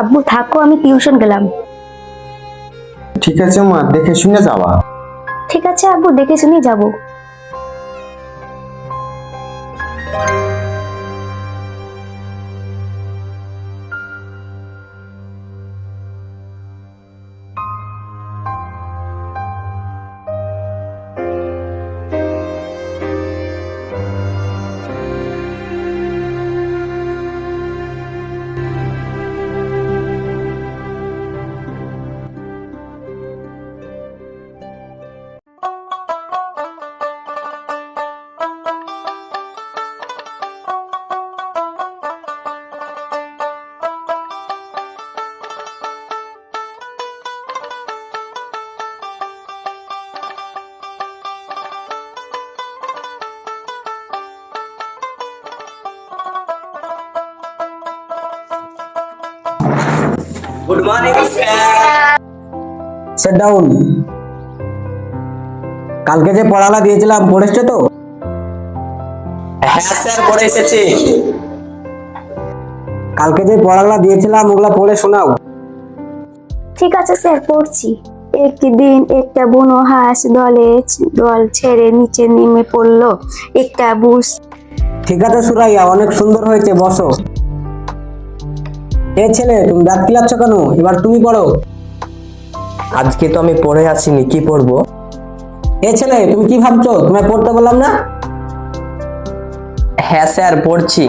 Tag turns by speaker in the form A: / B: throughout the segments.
A: আব্বু থাকো আমি টিউশন গেলাম।
B: ঠিক আছে মা দেখে শুনে যাওয়া
A: ঠিক আছে আব্বু দেখে শুনে যাব।
C: গুড মর্নিং
B: সেট ডাউন কালকে যে পড়ালা দিয়েছিলাম পড়েছো তো?
C: হ্যাঁ স্যার পড়ে এসেছি।
B: কালকে যে পড়ালা দিয়েছিলাম ওগুলা পড়ে শোনাও।
A: ঠিক আছে স্যার পড়ছি। একটি দিন একটা বুনো হাঁস দলে দল ছেড়ে নিচে নেমে পড়ল। একটা বুস
B: ঠিক আছে সুরাইয়া অনেক সুন্দর হয়েছে বসো। এ ছেলে, তুমি দাঁত কিলাচ্ছ কেন? এবার তুমি পড়ো।
C: আজকে তো আমি পড়ে আসিনি কি পড়ব?
B: এ ছেলে, তুমি কি ভাবছ? তোমায় পড়তে বললাম না?
C: হ্যাঁ স্যার, পড়ছি।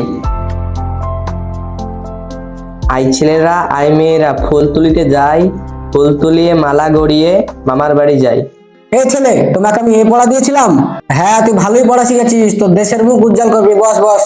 C: আই ছেলেরা, আই মেয়েরা, ফুল তুলিতে যাই, ফুল তুলিয়ে মালা গড়িয়ে মামার বাড়ি যাই।
B: এ ছেলে, তোমাকে আমি এ পড়া দিয়েছিলাম? হ্যাঁ তুই ভালোই পড়া শিখেছিস, তোর দেশের মুখ উজ্জ্বল করবি, বস বস।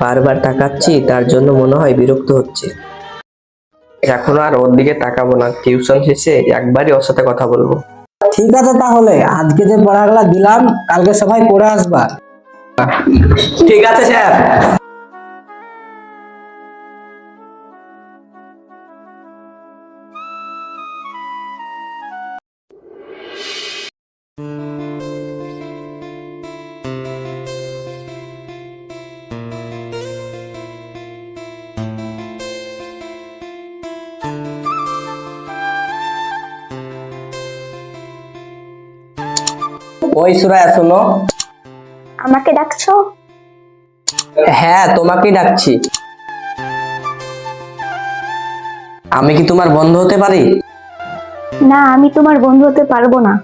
C: বারবার তাকাচ্ছি তার জন্য মনে হয় বিরক্ত হচ্ছে। এখন আর ওর দিকে তাকাবো না। টিউশন শেষে একবারই ওর সাথে কথা বলব।
B: ঠিক আছে তাহলে আজকে যে পড়াগুলা দিলাম কালকে সবাই পড়ে আসবা।
C: ঠিক আছে স্যার। ওই সুরায়া শোনো।
A: আমাকে ডাকছো?
C: হ্যাঁ তোমাকেই ডাকছি। আমি কি তোমার বন্ধু হতে পারি?
A: না আমি তোমার বন্ধু হতে পারব না।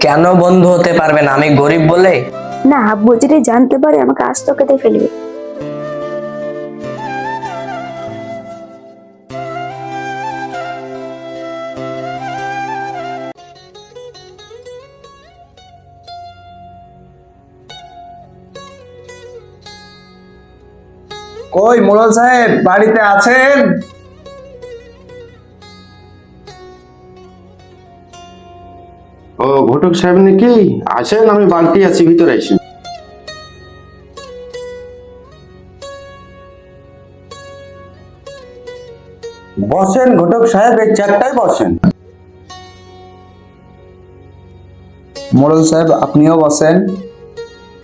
C: কেন বন্ধু হতে পারবে না? আমি গরিব বলে?
A: না আব্বু যদি জানতে পারে আমাকে আস্ত কেটে ফেলবে।
D: কই মোড়ল সাহেব বাড়িতে আছেন?
E: ও ঘটক সাহেব নাকি? আছেন আমি বালতি আছি ভিতরে আসেন
B: বসেন ঘটক সাহেব এই চারটায় বসেন।
D: মোড়ল সাহেব আপনিও বসেন।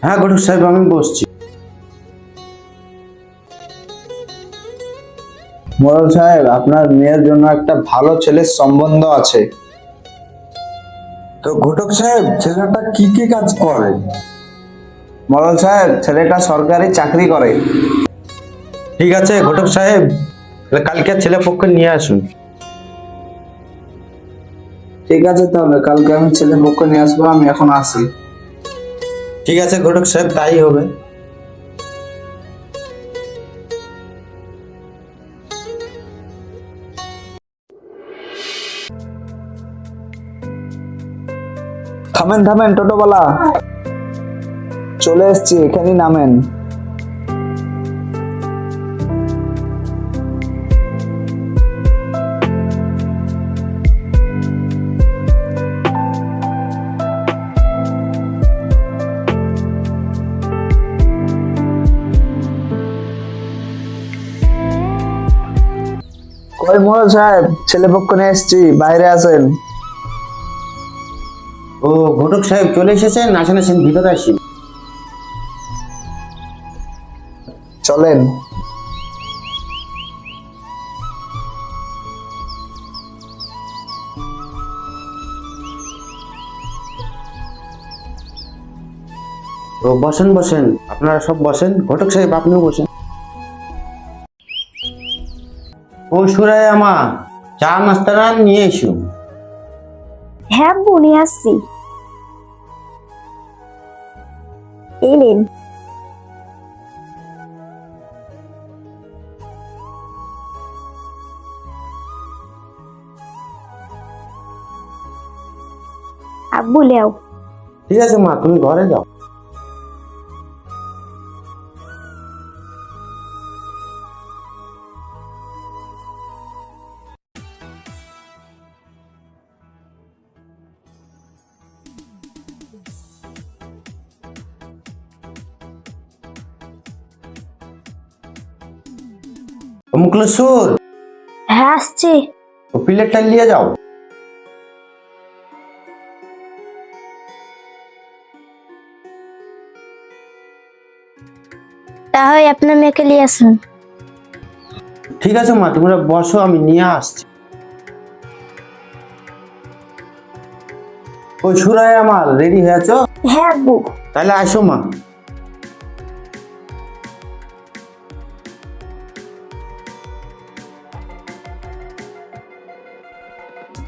E: হ্যাঁ ঘটক সাহেব আমি বসছি।
D: মোড়ল সাহেব আপনার মেয়ের জন্য একটা ভালো ছেলের সম্বন্ধ আছে।
B: তো ঘটক সাহেব ছেলেটা কি কি কাজ করে?
D: মোড়ল সাহেব ছেলেটা সরকারি চাকরি করে।
E: ঠিক আছে ঘটক সাহেব তাহলে কালকে ছেলে পক্ষে নিয়ে আসুন।
D: ঠিক আছে তাহলে কালকে আমি ছেলে পক্ষ নিয়ে আসব আমি এখন আসি।
E: ঠিক আছে ঘটক সাহেব তাই হবে।
D: থামেন থামেন, টোটোওয়ালা। চলে এসছি, এখানেই নামেন। কই মোড়ল সাহেব ছেলে পক্ষ নিয়ে এসছি, বাইরে আছেন।
E: ও ঘটক সাহেব চলে এসেছেন? আসেন আসেন ভিতরে আসেন
D: চলেন।
E: ও বসেন বসেন। আপনারা সব বসেন। ঘটক সাহেব আপনিও বসেন। ও সুরায় আমা চা নাস্তা নিয়ে এসো।
A: হ্যাঁ নিয়ে আসছি। এলেন আব্বু লেও।
E: ঠিক আছে মা তুমি ঘরে যাও। মুখলসুর
A: হ্যাঁ আসছি।
E: ও প্লেটটা নিয়ে যাও।
A: তাহলে আপনার মেয়েকে নিয়ে আসুন।
E: ঠিক আছে মা তোমরা বসো আমি নিয়ে আসছি। ওই সুরায় আমার রেডি হয়ে আছো
A: হ্যাঁ আব্বু।
E: তাহলে আসো মা।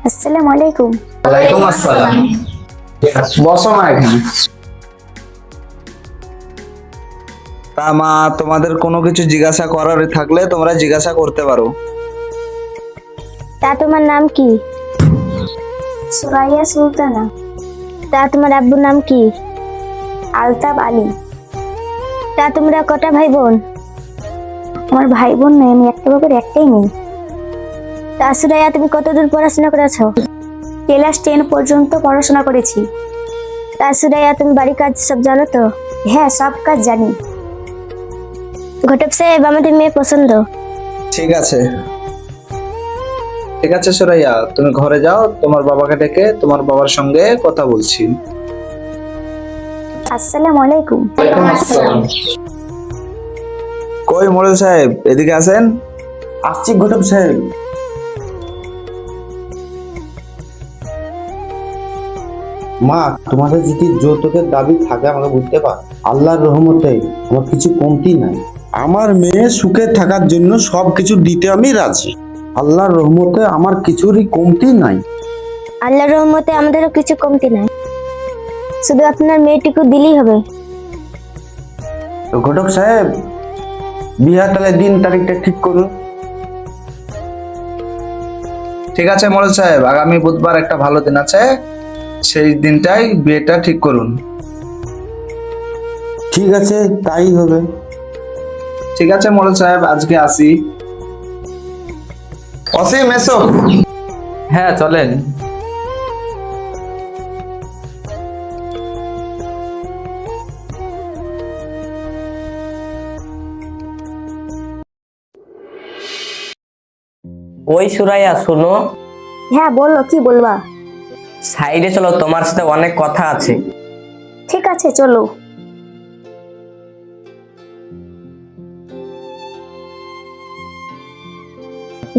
A: আসসালামু আলাইকুম।
C: ওয়ালাইকুম আসসালাম।
D: বসো না এখানে। তা মা তোমাদের কোনো কিছু জিজ্ঞাসা করার থাকলে তোমরা জিজ্ঞাসা করতে পারো।
A: তা তোমার নাম কি? সুরাইয়া সুলতানা। তা তোমার আব্বুর নাম কি? আলতাব আলী। তা তোমরা কটা ভাই বোন? আমার ভাই বোন নয় আমি একটা বাবার একটাই মেয়ে। তা সুরাইয়া তুমি কতদূর পড়াশোনা করেছ? ক্লাস টেন পর্যন্ত পড়াশোনা করেছি। তা সুরাইয়া তুমি বাড়ির কাজ সব জানো তো? হ্যাঁ সব কাজ জানি। ঘটক সাহেব আমাদের মেয়ে পছন্দ।
D: ঠিক আছে। ঠিক আছে সুরাইয়া তুমি ঘরে যাও তোমার বাবাকে ডেকে তোমার বাবার সঙ্গে কথা বলছি।
A: আসসালামু আলাইকুম।
D: কই মোড়ল সাহেব এদিকে আছেন
E: আসছি ঘটক সাহেব। মা তোমাদের যদি যৌতুকের দাবি থাকে আমাকে বুঝতে পার। আল্লাহর রহমতে আমার কিছু কমতি নাই। আমার মেয়ে সুখে থাকার জন্য সব কিছু দিতে আমি রাজি। আল্লাহর রহমতে আমার কিছুরই কমতি নাই।
A: আল্লাহর রহমতে আমাদেরও কিছু কমতি নাই। শুধু আপনার মেয়েটিকে দিলেই হবে।
E: তো ঘটক সাহেব বিহার তাহলে দিন তারিখটা ঠিক করুন।
D: ঠিক আছে মোড়ল সাহেব আগামী বুধবার একটা ভালো দিন আছে। সেই দিনটাই বিয়েটা ঠিক করুন।
E: ঠিক আছে তাই হবে।
D: ঠিক আছে মোড়ল সাহেব আজকে আসি। অসীম এসো।
C: হ্যাঁ চলেন। ওই সুরাইয়া শোনো।
A: হ্যাঁ বলো কি বলবা?
C: সাইডে চলো তোমার সাথে অনেক কথা আছে।
A: ঠিক আছে চলো।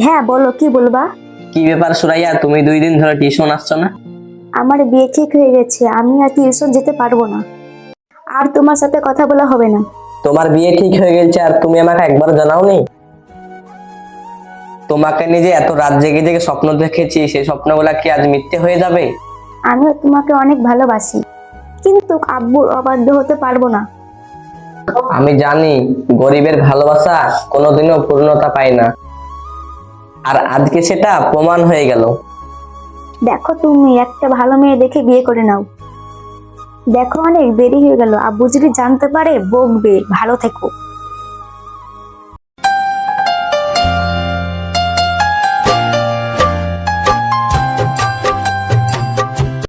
A: হ্যাঁ বলো কি বলবা?
C: কি ব্যাপার সুরাইয়া তুমি দুই দিন ধরে টিউশন আসছো না?
A: আমার বিয়ে ঠিক হয়ে গেছে আমি আর টিউশন যেতে পারব না। আর তোমার সাথে কথা বলা হবে না।
C: তোমার বিয়ে ঠিক হয়ে গেছে আর তুমি আমাকে একবার জানাওনি? তোমাকে নিজে এত রাত জেগে জেগে স্বপ্ন দেখেছি সেই স্বপ্নগুলা কি আজ মিথ্যে হয়ে যাবে?
A: আমিও তোমাকে অনেক ভালোবাসি কিন্তু আব্বুর অবাধ্য হতে পারব না।
C: আমি জানি গরিবের ভালোবাসা কোনোদিনও পূর্ণতা পায় না। আর আজকে সেটা প্রমাণ হয়ে গেল।
A: দেখো তুমি একটা ভালো মেয়ে দেখে বিয়ে করে নাও। দেখো অনেক দেরি হয়ে গেল আব্বু যদি জানতে পারে বকবে ভালো থেকো।